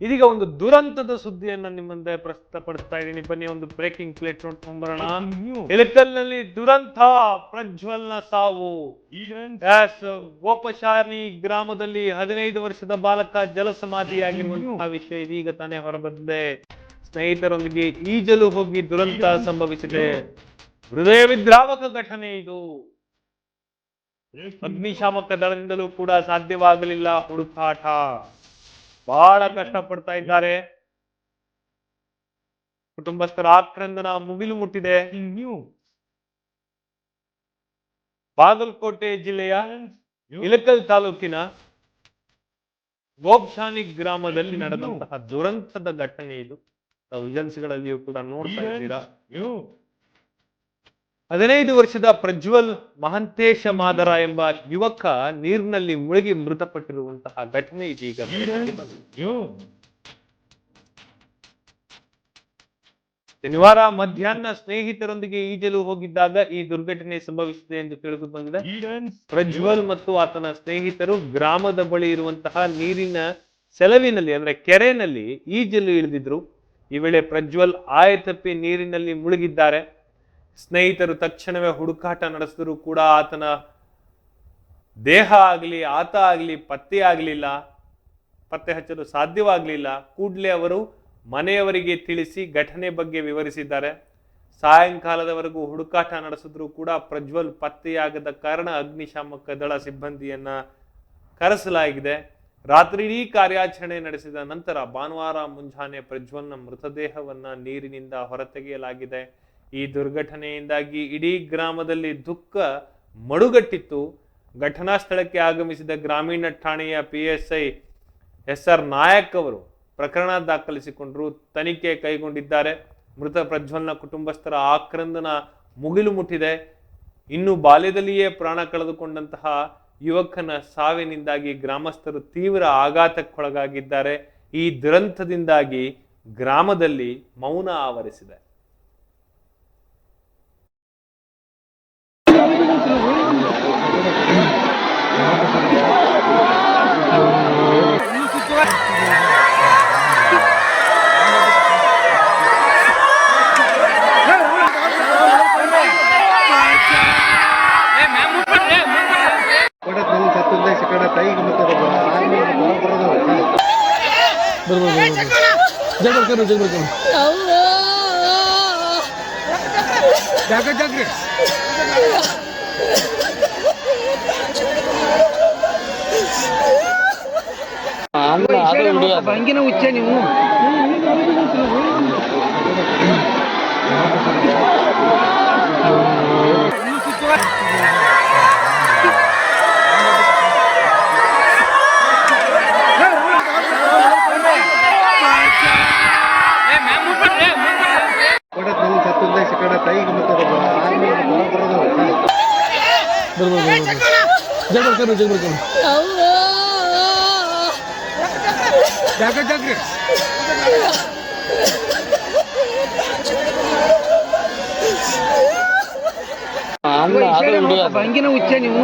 ಇದೀಗ ಒಂದು ದುರಂತದ ಸುದ್ದಿಯನ್ನ ನಿಮ್ಮ ಮುಂದೆ ಪ್ರಸ್ತುತಪಡಿಸ್ತಾ ಇದ್ದೀನಿ. ಬನ್ನಿ ಒಂದು ಬ್ರೇಕಿಂಗ್ ಪ್ಲೇಟ್ ನೋಡ್ಕೊಂಡ್ ಬರೋಣ. ನಲ್ಲಿ ದುರಂತ ನ ಸಾವು. ಗೋಪಶಾನಿ ಗ್ರಾಮದಲ್ಲಿ ಹದಿನೈದು ವರ್ಷದ ಬಾಲಕ ಜಲಸಮಾಧಿಯಾಗಿರುವಂತಹ ವಿಷಯ ಇದೀಗ ತಾನೇ ಹೊರಬಂದಿದೆ. ಸ್ನೇಹಿತರೊಂದಿಗೆ ಈಜಲು ಹೋಗಿ ದುರಂತ ಸಂಭವಿಸಿದೆ. ಹೃದಯ ವಿದ್ರಾವಕ ಘಟನೆ ಇದು. ಅಗ್ನಿಶಾಮಕ ದಳದಿಂದಲೂ ಕೂಡ ಸಾಧ್ಯವಾಗಲಿಲ್ಲ ಹುಡುಕಾಟ. ಬಹಳ ಕಷ್ಟಪಡ್ತಾ ಇದ್ದಾರೆ. ಕುಟುಂಬಸ್ಥರ ಆಕ್ರಂದನ ಮುಗಿಲು ಮುಟ್ಟಿದೆ. ಬಾಗಲಕೋಟೆ ಜಿಲ್ಲೆಯ ಇಳಕಲ್ ತಾಲೂಕಿನ ಗೋಪ್ಶಾನಿ ಗ್ರಾಮದಲ್ಲಿ ನಡೆದಂತಹ ದುರಂತದ ಘಟನೆ ಇದು. ಏಜೆನ್ಸಿಗಳಲ್ಲಿಯೂ ಕೂಡ ನೋಡ್ತಾ ಇದ್ದೀರಾ? ಹದಿನೈದು ವರ್ಷದ ಪ್ರಜ್ವಲ್ ಮಹಂತೇಶ ಮಾದರ ಎಂಬ ಯುವಕ ನೀರಿನಲ್ಲಿ ಮುಳುಗಿ ಮೃತಪಟ್ಟಿರುವಂತಹ ಘಟನೆ ಇದೀಗ ಶನಿವಾರ ಮಧ್ಯಾಹ್ನ ಸ್ನೇಹಿತರೊಂದಿಗೆ ಈಜಲು ಹೋಗಿದ್ದಾಗ ಈ ದುರ್ಘಟನೆ ಸಂಭವಿಸಿದೆ ಎಂದು ತಿಳಿದು ಬಂದಿದೆ. ಪ್ರಜ್ವಲ್ ಮತ್ತು ಆತನ ಸ್ನೇಹಿತರು ಗ್ರಾಮದ ಬಳಿ ಇರುವಂತಹ ನೀರಿನ ಸೆಲವಿನಲ್ಲಿ ಅಂದ್ರೆ ಕೆರೆನಲ್ಲಿ ಈಜಲು ಇಳಿದಿದ್ರು. ಈ ವೇಳೆ ಪ್ರಜ್ವಲ್ ಆಯತಪ್ಪಿ ನೀರಿನಲ್ಲಿ ಮುಳುಗಿದ್ದಾರೆ. ಸ್ನೇಹಿತರು ತಕ್ಷಣವೇ ಹುಡುಕಾಟ ನಡೆಸಿದ್ರು ಕೂಡ ಆತನ ದೇಹ ಆಗಲಿ, ಆತ ಆಗಲಿ, ಪತ್ತೆ ಆಗಲಿಲ್ಲ, ಪತ್ತೆ ಹಚ್ಚಲು ಸಾಧ್ಯವಾಗಲಿಲ್ಲ. ಕೂಡಲೇ ಅವರು ಮನೆಯವರಿಗೆ ತಿಳಿಸಿ ಘಟನೆ ಬಗ್ಗೆ ವಿವರಿಸಿದ್ದಾರೆ. ಸಾಯಂಕಾಲದವರೆಗೂ ಹುಡುಕಾಟ ನಡೆಸಿದ್ರು ಕೂಡ ಪ್ರಜ್ವಲ್ ಪತ್ತೆಯಾಗದ ಕಾರಣ ಅಗ್ನಿಶಾಮಕ ದಳ ಸಿಬ್ಬಂದಿಯನ್ನ ಕರೆಸಲಾಗಿದೆ. ರಾತ್ರಿ ಕಾರ್ಯಾಚರಣೆ ನಡೆಸಿದ ನಂತರ ಭಾನುವಾರ ಮುಂಜಾನೆ ಪ್ರಜ್ವಲ್ನ ಮೃತದೇಹವನ್ನ ನೀರಿನಿಂದ ಹೊರತೆಗೆಯಲಾಗಿದೆ. ಈ ದುರ್ಘಟನೆಯಿಂದಾಗಿ ಇಡೀ ಗ್ರಾಮದಲ್ಲಿ ದುಃಖ ಮಡುಗಟ್ಟಿತ್ತು. ಘಟನಾ ಸ್ಥಳಕ್ಕೆ ಆಗಮಿಸಿದ ಗ್ರಾಮೀಣ ಠಾಣೆಯ P S I S R Nayak ಅವರು ಪ್ರಕರಣ ದಾಖಲಿಸಿಕೊಂಡರು. ತನಿಖೆ ಕೈಗೊಂಡಿದ್ದಾರೆ. ಮೃತ ಪ್ರಜ್ವಲ್ನ ಕುಟುಂಬಸ್ಥರ ಆಕ್ರಂದನ ಮುಗಿಲು ಮುಟ್ಟಿದೆ. ಇನ್ನು ಬಾಲ್ಯದಲ್ಲಿಯೇ ಪ್ರಾಣ ಕಳೆದುಕೊಂಡಂತಹ ಯುವಕನ ಸಾವಿನಿಂದಾಗಿ ಗ್ರಾಮಸ್ಥರು ತೀವ್ರ ಆಘಾತಕ್ಕೊಳಗಾಗಿದ್ದಾರೆ. ಈ ದುರಂತದಿಂದಾಗಿ ಗ್ರಾಮದಲ್ಲಿ ಮೌನ ಆವರಿಸಿದೆ. ಸತ್ತಿದ್ದ ಈ ಕಡೆ ಕೈಗೆ ಮತ್ತೆ ಜಾಗ ಜಾಗ್ರಿ ಹಂಗಿನ ಹುಚ್ಚ ನೀವು Betul, betul, betul. Jangan berkabel, jangan berkabel. Allah. Jaga, jaga. ಅಲ್ಲ ಆದ್ರೆ ಹುಡುಗ ಭಂಗಿನ ಹುಚ್ಚ ನೀವು